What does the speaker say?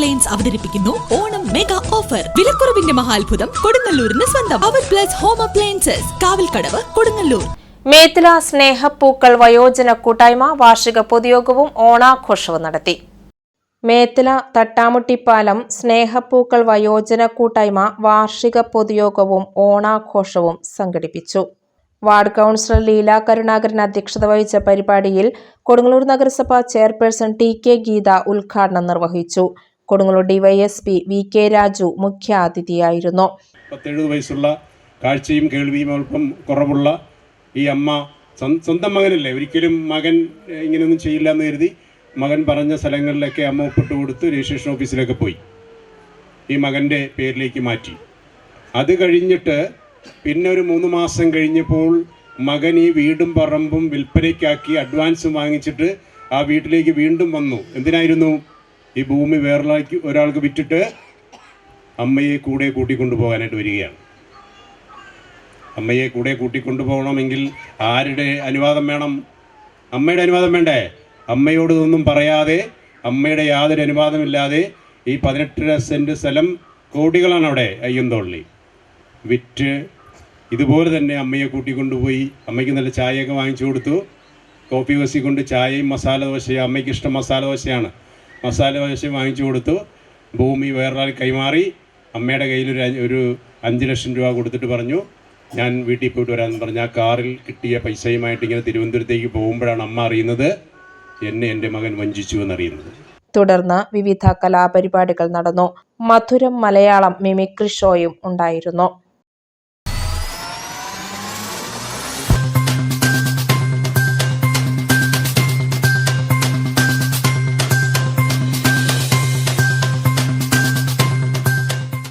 Appliance അവതരിപ്പിക്കുന്നു. Onam mega offer വിലക്കുറവിന്റെ മഹാത്ഭുതം കൊടുങ്ങല്ലൂരിന് സ്വന്തം. അവർ plus home appliances Kavalkadavu Kodungallur. Methala സ്നേഹപ്പൂക്കൾ വയോജന കൂട്ടായ്മ വാർഷിക പൊതുയോഗവും ഓണാഘോഷവും നടത്തി. മേത്തില തട്ടാമുട്ടിപ്പാലം സ്നേഹപ്പൂക്കൾ വയോജന കൂട്ടായ്മ വാർഷിക പൊതുയോഗവും ഓണാഘോഷവും സംഘടിപ്പിച്ചു. വാർഡ് കൗൺസിലർ ലീല കരുണാകരൻ അധ്യക്ഷത വഹിച്ച പരിപാടിയിൽ കൊടുങ്ങല്ലൂർ നഗരസഭ ചെയർപേഴ്സൺ ടി കെ ഗീത ഉദ്ഘാടനം നിർവഹിച്ചു. Kodungallur DYSP V K Raju മുഖ്യാതിഥിയായിരുന്നു. പത്തെഴുപത് വയസ്സുള്ള കാഴ്ചയും കേൾവിയും അല്പം കുറവുള്ള ഈ അമ്മ സ്വന്തം മകനല്ലേ? ഒരിക്കലും മകൻ ഇങ്ങനെയൊന്നും ചെയ്യില്ല എന്ന് കരുതി മകൻ പറഞ്ഞ സ്ഥലങ്ങളിലൊക്കെ അമ്മ ഒപ്പിട്ട് കൊടുത്ത് രജിസ്ട്രേഷൻ ഓഫീസിലൊക്കെ പോയി. ഈ മകന്റെ പേരിലേക്ക് മാറ്റി. അത് കഴിഞ്ഞിട്ട് പിന്നെ ഒരു മൂന്ന് മാസം കഴിഞ്ഞപ്പോൾ മകൻ ഈ വീടും പറമ്പും വിൽപ്പനയ്ക്കാക്കി അഡ്വാൻസ് വാങ്ങിച്ചിട്ട് ആ വീട്ടിലേക്ക് വീണ്ടും വന്നു. എന്തിനായിരുന്നു? ഈ ഭൂമി വേറൊരാൾക്ക് ഒരാൾക്ക് വിറ്റിട്ട് അമ്മയെ കൂടെ കൂട്ടിക്കൊണ്ടു പോകാനായിട്ട് വരികയാണ്. അമ്മയെ കൂടെ കൂട്ടിക്കൊണ്ടു പോകണമെങ്കിൽ ആരുടെ അനുവാദം വേണം? അമ്മയുടെ അനുവാദം വേണ്ടേ? അമ്മയോട് ഒന്നും പറയാതെ അമ്മയുടെ യാതൊരു അനുവാദമില്ലാതെ ഈ പതിനെട്ടര സെന്റ് സ്ഥലം കോടികളാണ് അവിടെ അയ്യന്തോള്ളി. വിറ്റ് ഇതുപോലെ തന്നെ അമ്മയെ കൂട്ടിക്കൊണ്ടുപോയി അമ്മയ്ക്ക് നല്ല ചായയൊക്കെ വാങ്ങിച്ചു കൊടുത്തു. കോപ്പി വസി കൊണ്ട് ചായയും മസാല ദോശയും അമ്മയ്ക്ക് ഇഷ്ടം മസാല ദോശയാണ്. മസാല ദോശ വാങ്ങിച്ചു കൊടുത്തു. ഭൂമി വേറൊരാൾ കൈമാറി. അമ്മയുടെ കയ്യിൽ ഒരു ഒരു അഞ്ച് ലക്ഷം രൂപ കൊടുത്തിട്ട് പറഞ്ഞു. ഞാൻ വീട്ടിൽ പോയിട്ട് വരാമെന്ന് പറഞ്ഞു. ആ കാറിൽ കിട്ടിയ പൈസയുമായിട്ട് ഇങ്ങനെ തിരുവനന്തപുരത്തേക്ക് പോകുമ്പോഴാണ് അമ്മ അറിയുന്നത്. എന്നെ എന്റെ മകൻ വഞ്ചിച്ചു എന്നറിയുന്നത്. തുടർന്ന് വിവിധ കലാപരിപാടികൾ നടന്നു. മധുരം മലയാളം മിമിക്രി ഷോയും ഉണ്ടായിരുന്നു.